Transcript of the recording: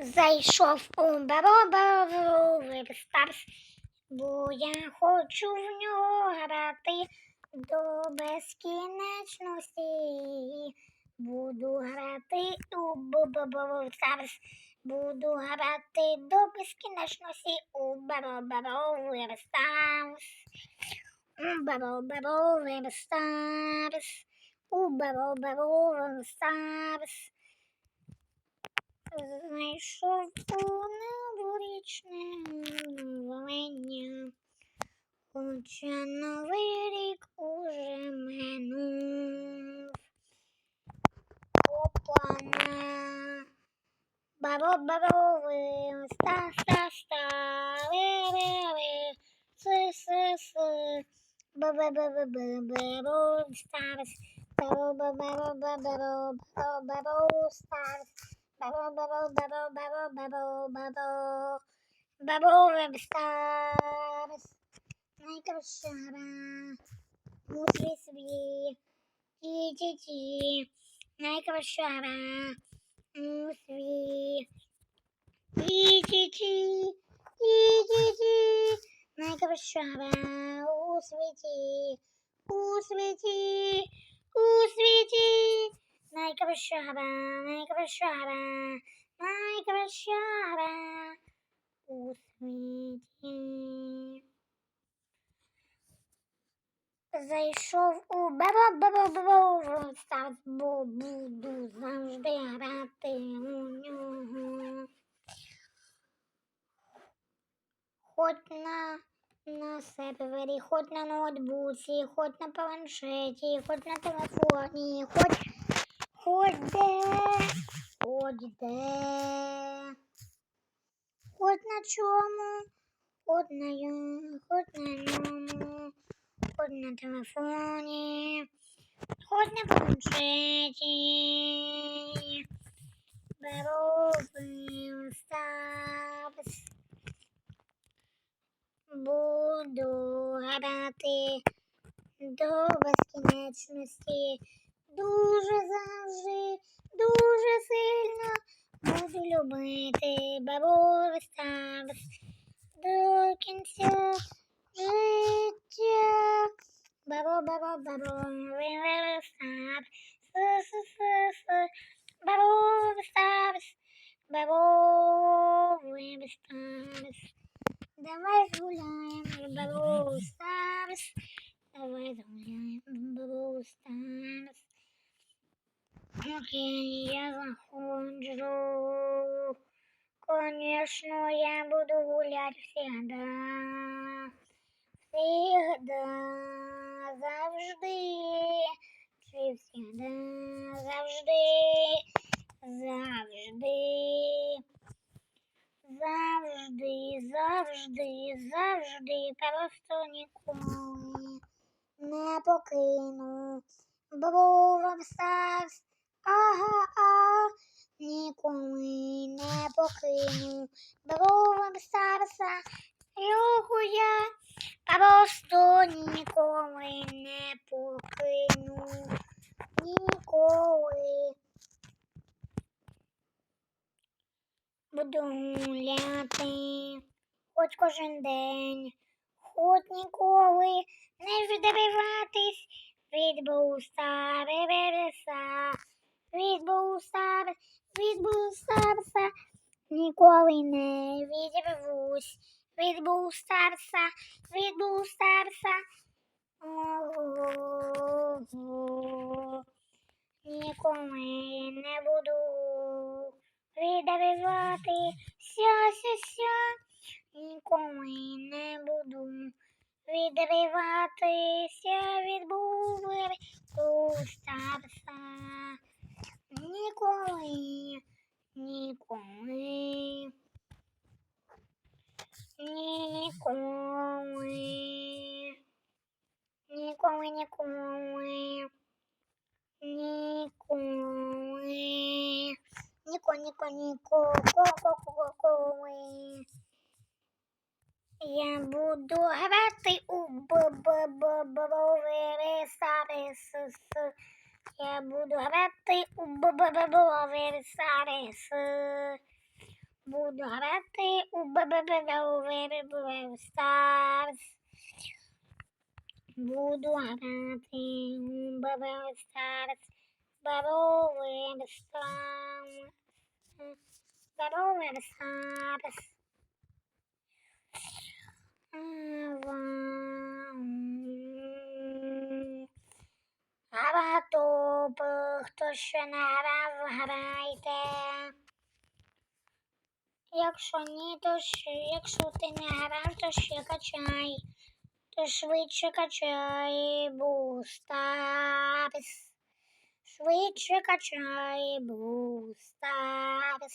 Зайшов у бабовий старс, бо я хочу в нього грати до безкінечності. Буду грати у бабовий старс, буду грати до безкінечності у бабовий старс. У бабовий старс, у бабовий старс. Знайшов у новорічне волення, хоча новий рік уже минув. Опана. Бабо бабо ви ста ста ста ви ви ви си си си бабо бабо бабо старс бабо бабо бабо бабо бабо старс Bubble, bubble, bubble, bubble, bubble, bubble. Bubble web stars. Arkadaşlar. Mutlisbi. Cici. Arkadaşlar. Mutlisbi. Cici. Cici. Arkadaşlar. Usvici. Usvici. Usvici. Гра. У світі. У світі. У світі. Найкраща гра, найкраща гра, найкраща гра у світі. Зайшов у бабо бабо старт, бо буду завжди грати у нього. Хоч на, на сервері, хоч на ноутбуці, хоч на планшеті, хоч на телефоні, хоч Хоч де, хоч на чому, хоч на ю- хоч на ньому, хоч на телефоні, хоч на планшеті. Беру старс. Буду грати до безкінечності. Дуже завжди, дуже сильно буду любити бабовий старс до кінця життя. Бабо, бабо, бабо, вивели старс, с-с-с-с, бабовий старс, бабовий старс. Давай згуляємо, бабовий старс, давай згуляємо, бабовий старс. Окей, я заходжу. Конечно, я буду гулять всегда. Всегда, завжди. Чи всегда, завжди. Завжди. Завжди, завжди, завжди. Просто ніколи не покину. Вам старс. Ага, а ніколи не покину. Бровом старса його я просто ніколи не покину. Ніколи. Буду гуляти, хоч кожен день, хоч ніколи не відриватись від буста реверса. Від буста, ніколи не відірвусь. Від бустарса, від бустарса. Ніколи не буду відривати ся ся ся. Ніколи не буду відриватися від бувер бустарса. Ніколи, ніколи. Ніколи. Ніколи, ніколи. Ніколи. Ніко, ніко, ніко, ко, ко, ко, коли. Я буду грати у б б б б б б б б б с Буду грати у Бравл Старс. Буду грати у Бравл Старс. Бравл Старс. Бравл Старс. Багато хто ще не грав, грайте. Якщо ні, то ще, якщо ти не грав, то ще качай. То швидше качай бустарс. Швидше качай бустарс.